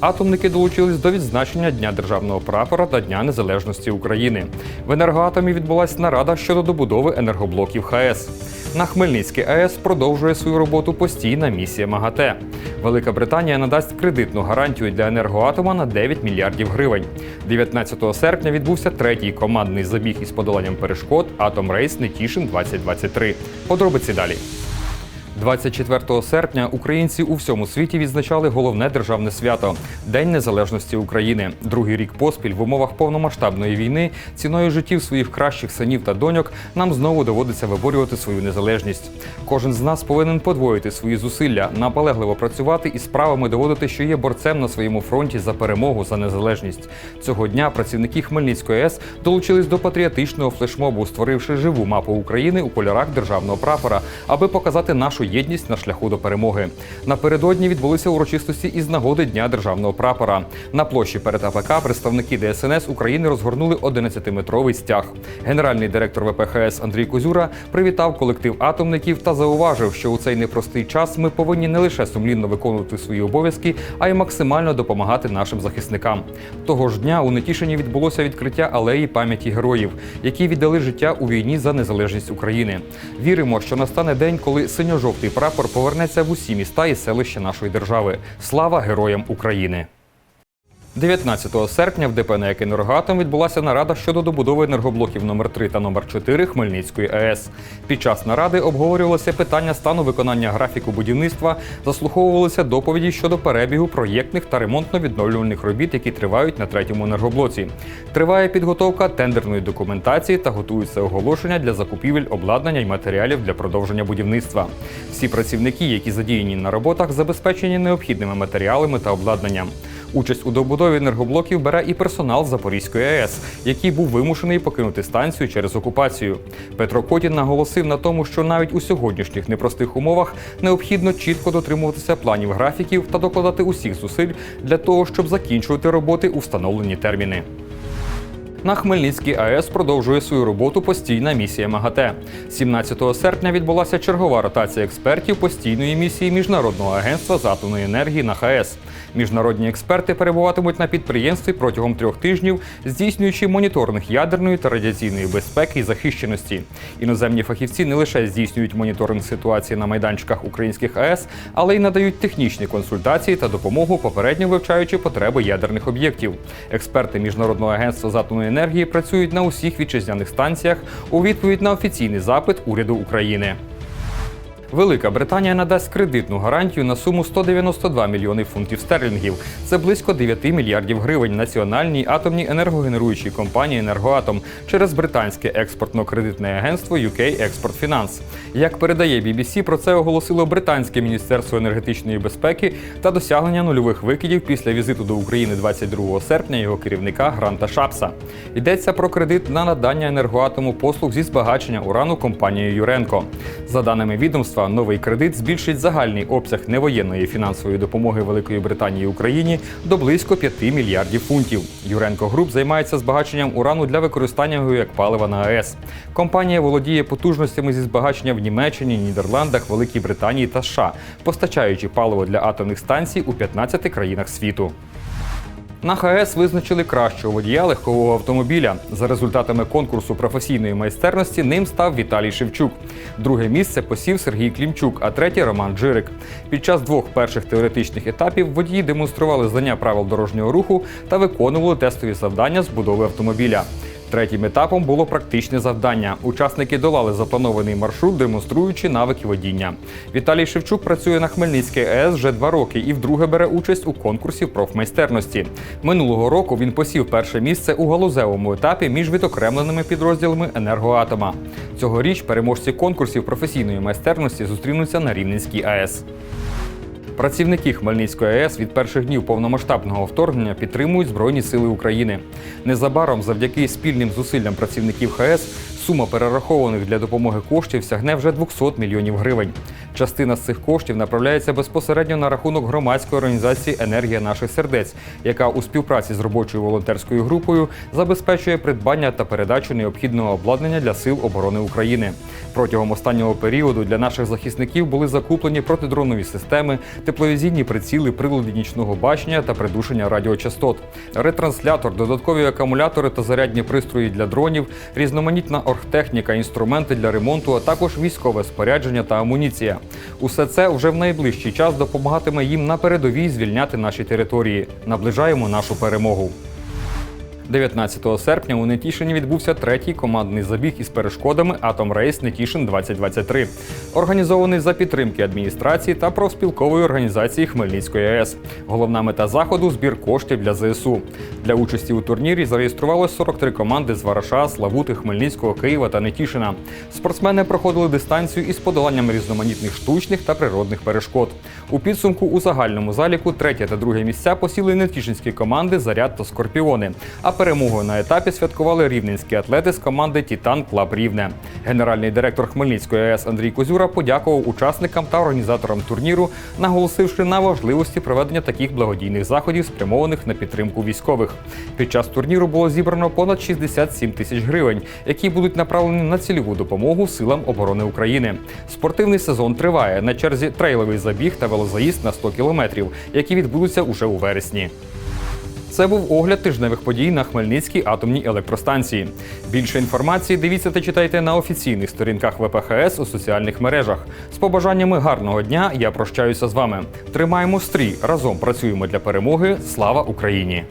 атомники долучились до відзначення Дня державного прапора та Дня Незалежності України. В енергоатомі відбулася нарада щодо добудови енергоблоків ХАЕС. На Хмельницькій АЕС продовжує свою роботу постійна місія МАГАТЕ. Велика Британія надасть кредитну гарантію для енергоатома на 9 мільярдів гривень. 19 серпня відбувся третій командний забіг із подоланням перешкод Атом Рейс Нетішин 2023. Подробиці далі. 24 серпня українці у всьому світі відзначали головне державне свято День Незалежності України. Другий рік поспіль в умовах повномасштабної війни ціною життів своїх кращих синів та доньок нам знову доводиться виборювати свою незалежність. Кожен з нас повинен подвоїти свої зусилля, наполегливо працювати і справами доводити, що є борцем на своєму фронті за перемогу за незалежність. Цього дня працівники Хмельницької АЕС долучились до патріотичного флешмобу, створивши живу мапу України у кольорах державного прапора, аби показати нашу єдність на шляху до перемоги. Напередодні відбулися урочистості із нагоди Дня державного прапора. На площі перед АПК представники ДСНС України розгорнули 11-метровий стяг. Генеральний директор ВПХС Андрій Козюра привітав колектив атомників та зауважив, що у цей непростий час ми повинні не лише сумлінно виконувати свої обов'язки, а й максимально допомагати нашим захисникам. Того ж дня у Нетішині відбулося відкриття алеї пам'яті героїв, які віддали життя у війні за незалежність України. Віримо, що настане день, коли синьо-жовтий прапор повернеться в усі міста і селища нашої держави. Слава героям України! 19 серпня в ДП «НЕК «Енергоатом» відбулася нарада щодо добудови енергоблоків номер 3 та номер 4 Хмельницької АЕС. Під час наради обговорювалося питання стану виконання графіку будівництва, заслуховувалися доповіді щодо перебігу проєктних та ремонтно-відновлювальних робіт, які тривають на третьому енергоблоці. Триває підготовка тендерної документації та готуються оголошення для закупівель обладнання й матеріалів для продовження будівництва. Всі працівники, які задіяні на роботах, забезпечені необхідними матеріалами та обладнанням. Участь у добудові енергоблоків бере і персонал Запорізької АЕС, який був вимушений покинути станцію через окупацію. Петро Котін наголосив на тому, що навіть у сьогоднішніх непростих умовах необхідно чітко дотримуватися планів графіків та докладати усіх зусиль для того, щоб закінчувати роботи у встановлені терміни. На Хмельницькій АЕС продовжує свою роботу постійна місія МАГАТЕ. 17 серпня відбулася чергова ротація експертів постійної місії Міжнародного агентства з атомної енергії на ХАЕС. Міжнародні експерти перебуватимуть на підприємстві протягом трьох тижнів, здійснюючи моніторинг ядерної та радіаційної безпеки і захищеності. Іноземні фахівці не лише здійснюють моніторинг ситуації на майданчиках українських АЕС, але й надають технічні консультації та допомогу, попередньо вивчаючи потреби ядерних об'єктів. Експерти Міжнародного агентства з атомної енергії працюють на усіх вітчизняних станціях у відповідь на офіційний запит уряду України. Велика Британія надасть кредитну гарантію на суму 192 мільйони фунтів стерлінгів. Це близько 9 мільярдів гривень національній атомній енергогенеруючій компанії Енергоатом через британське експортно-кредитне агентство UK Export Finance. Як передає BBC, про це оголосило британське міністерство енергетичної безпеки та досягнення нульових викидів після візиту до України 22 серпня його керівника Гранта Шапса. Йдеться про кредит на надання енергоатому послуг зі збагачення урану компанією Юренко. За даними відомства, новий кредит збільшить загальний обсяг невоєнної фінансової допомоги Великої Британії Україні до близько 5 мільярдів фунтів. Юренко Груп займається збагаченням урану для використання його як палива на АЕС. Компанія володіє потужностями зі збагачення в Німеччині, Нідерландах, Великій Британії та США, постачаючи паливо для атомних станцій у 15 країнах світу. На ХАЕС визначили кращого водія легкового автомобіля. За результатами конкурсу професійної майстерності ним став Віталій Шевчук. Друге місце посів Сергій Клімчук, а третє Роман Джирик. Під час двох перших теоретичних етапів водії демонстрували знання правил дорожнього руху та виконували тестові завдання з будови автомобіля. Третім етапом було практичне завдання. Учасники долали запланований маршрут, демонструючи навики водіння. Віталій Шевчук працює на Хмельницькій АЕС вже два роки і вдруге бере участь у конкурсі профмайстерності. Минулого року він посів перше місце у галузевому етапі між відокремленими підрозділами енергоатома. Цьогоріч переможці конкурсів професійної майстерності зустрінуться на Рівненській АЕС. Працівники Хмельницької АЕС від перших днів повномасштабного вторгнення підтримують Збройні Сили України. Незабаром, завдяки спільним зусиллям працівників ХАЕС, сума перерахованих для допомоги коштів сягне вже 200 мільйонів гривень. Частина з цих коштів направляється безпосередньо на рахунок громадської організації Енергія наших сердець, яка у співпраці з робочою волонтерською групою забезпечує придбання та передачу необхідного обладнання для сил оборони України. Протягом останнього періоду для наших захисників були закуплені протидронові системи, тепловізійні приціли, прилади нічного бачення та придушення радіочастот, ретранслятор, додаткові акумулятори та зарядні пристрої для дронів, різноманітна оргтехніка, інструменти для ремонту, а також військове спорядження та амуніція. Усе це вже в найближчий час допомагатиме їм на передовій звільняти наші території. Наближаємо нашу перемогу. 19 серпня у Нетішині відбувся третій командний забіг із перешкодами Атом Рейс Нетішин 2023, організований за підтримки адміністрації та профспілкової організації Хмельницької АЕС. Головна мета заходу збір коштів для ЗСУ. Для участі у турнірі зареєструвалось 43 команди з Вараша, Славути, Хмельницького, Києва та Нетішина. Спортсмени проходили дистанцію із подоланням різноманітних штучних та природних перешкод. У підсумку у загальному заліку третє та друге місця посіли нетішинські команди Заряд та Скорпіони. А перемогою на етапі святкували рівненські атлети з команди Тітан Клаб Рівне. Генеральний директор Хмельницької АЕС Андрій Козюра подякував учасникам та організаторам турніру, наголосивши на важливості проведення таких благодійних заходів, спрямованих на підтримку військових. Під час турніру було зібрано понад 67 тисяч гривень, які будуть направлені на цільову допомогу силам оборони України. Спортивний сезон триває. На черзі трейловий забіг та велозаїзд на 100 кілометрів, які відбудуться уже у вересні. Це був огляд тижневих подій на Хмельницькій атомній електростанції. Більше інформації дивіться та читайте на офіційних сторінках ВПХС у соціальних мережах. З побажаннями гарного дня я прощаюся з вами. Тримаємо стрій, разом працюємо для перемоги. Слава Україні!